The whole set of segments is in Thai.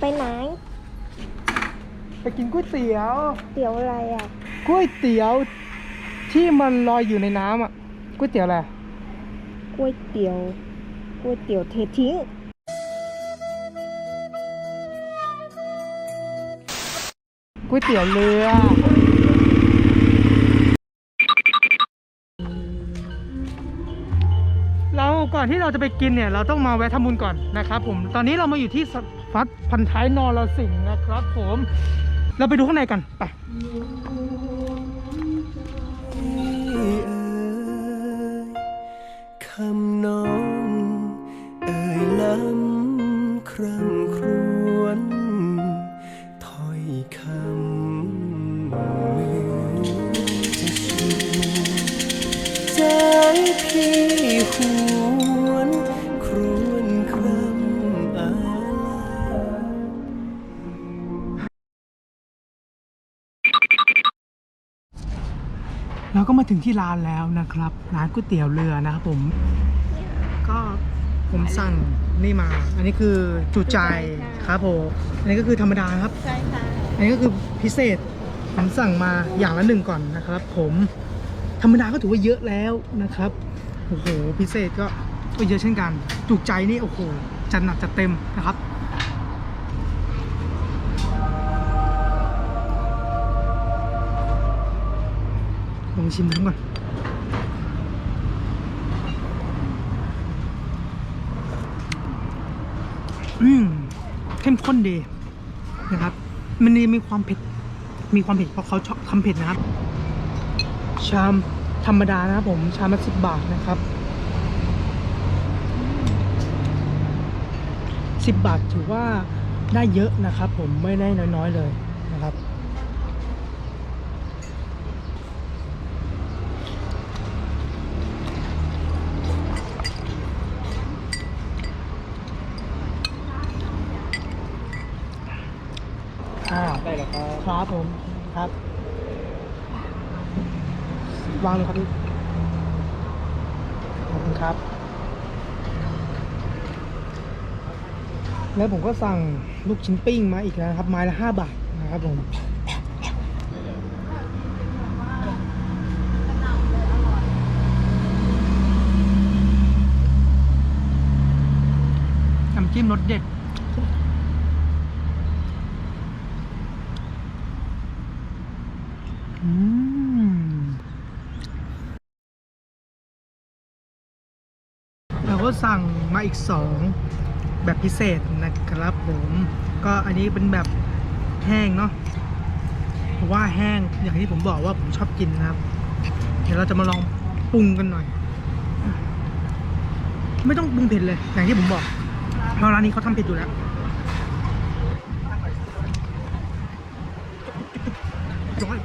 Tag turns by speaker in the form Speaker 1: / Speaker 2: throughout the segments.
Speaker 1: ไปไหน
Speaker 2: ไปกินก๋วยเตี๋ยว
Speaker 1: เตี๋ยวอะไรอะ
Speaker 2: ก๋วยเตี๋ยว ที่มันลอยอยู่ในน้ำอะก๋วยเตี๋ยวอะไร
Speaker 1: ก๋วยเตี๋ยวก๋วยเตี๋ยวเททิ้ง
Speaker 2: ก๋วยเตี๋ยวเรือเราก่อนที่เราจะไปกินเนี่ย เราต้องมาแวะทำบุญก่อนนะครับผมตอนนี้เรามาอยู่ที่ ฟัดพันท้ายนรสิงห์นะครับผม เราไปดูข้างในกัน ไป
Speaker 3: คำน้องเอ่ยล้ำคร่ำครวญถ้อยคำจะชวนใจพี่ห
Speaker 2: เราก็มาถึงที่ร้านแล้วนะครับ ร้านก๋วยเตี๋ยวเรือนะครับผม ก็ผมสั่งนี่มา อันนี้คือจุใจครับผม อันนี้ก็คือธรรมดาครับ
Speaker 1: ใช่ค่ะ
Speaker 2: อันนี้ก็คือพิเศษ ผมสั่งมาอย่างละหนึ่งก่อนนะครับ ผมธรรมดาก็ถือว่าเยอะแล้วนะครับ โอ้โห พิเศษก็ก็เยอะเช่นกัน จุใจนี่โอ้โหจัดหนักจัดเต็มนะครับ องชิมน้ำก่อนอืมเข้มข้นดีนะครับ มันมีความเผ็ด มีความเผ็ดเพราะเขาชอบทำเผ็ดนะครับ ชามธรรมดานะครับผม ชามละสิบบาทนะครับสิบบาทถือว่าได้เยอะนะครับ ผมไม่ได้น้อยๆเลยนะครับ
Speaker 3: ครับ
Speaker 2: ครับผมครับวางเลยครับพี่ขอบคุณครับ แล้วผมก็สั่งลูกชิ้นปิ้งมาอีกแล้วนะครับ ไม้ละห้าบาทนะครับผมน้ำจิ้มรสเด็ด อืมเรา ก็สั่งมาอีกสองแบบพิเศษนะครับผม ก็อันนี้เป็นแบบแห้งเนาะเพราะว่าแห้งอย่างที่ผมบอกว่าผมชอบกินนะครับ เดี๋ยวเราจะมาลองปรุงกันหน่อย ไม่ต้องปรุงเผ็ดเลย อย่างที่ผมบอกเพราะร้านนี้เขาทำเผ็ดอยู่แล้วร้อย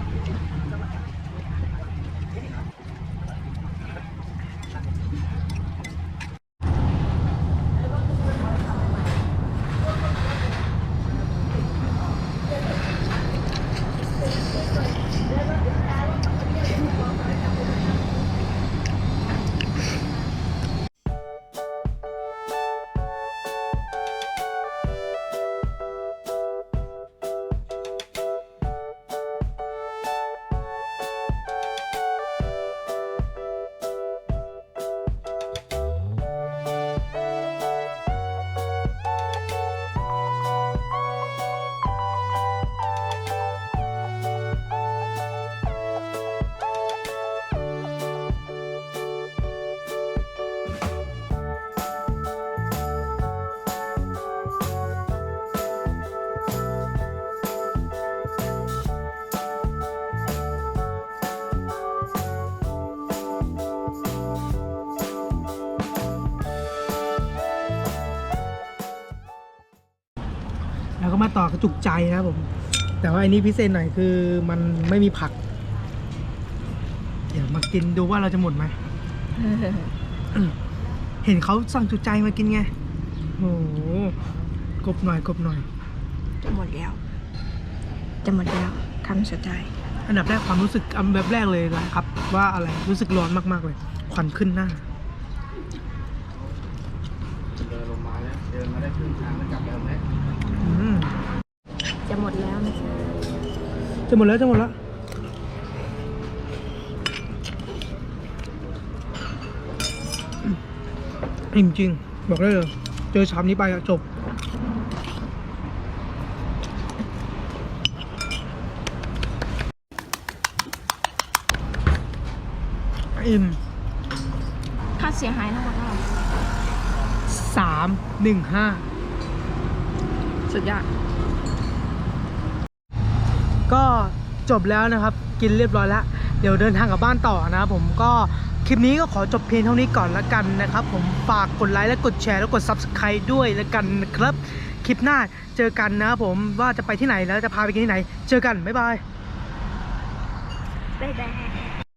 Speaker 2: มาต่อกระจุกใจนะครับผม แต่ว่าอันนี้พิเศษหน่อยคือมันไม่มีผัก เดี๋ยวมากินดูว่าเราจะหมดไหม เห็นเขาสั่งจุกใจมากินไง โอ้โหกบหน่อยกบหน่อย
Speaker 1: จะหมดแล้ว จะหมดแล้วคำสุดท้าย
Speaker 2: อันดับแรกความรู้สึกอันแบบแรกเลยนะครับ ว่าอะไรรู้สึกร้อนมากๆเลย ควันขึ้นหน้า
Speaker 3: เดินลงมาแล้วเดินมาได้ถึงทางแล้วกลับมแล้วอืมจะหม
Speaker 2: ดแล้วนะจะหมดแล้วจะหมดแล้วอิ่มจริง บอกได้เลยเจอชามนี้ไปอะจบอิ่ม
Speaker 1: ค่าเสียหายทั้งหมดเท่าไหร่
Speaker 2: สามหนึ่งห้า
Speaker 1: สุดยอด
Speaker 2: ก็จบแล้วนะครับ กินเรียบร้อยแล้ว เดี๋ยวเดินทางกลับบ้านต่อนะครับผมก็คลิปนี้ก็ขอจบเพียงเท่านี้ก่อนละกันนะครับ ผมฝากกดไลค์และกดแชร์แล้วกด Subscribe ด้วยละกันนะครับคลิปหน้าเจอกันนะครับผมว่าจะไปที่ไหนแล้วจะพาไปกินที่ไหน เจอกัน บ๊ายบาย
Speaker 1: บ๊ายบาย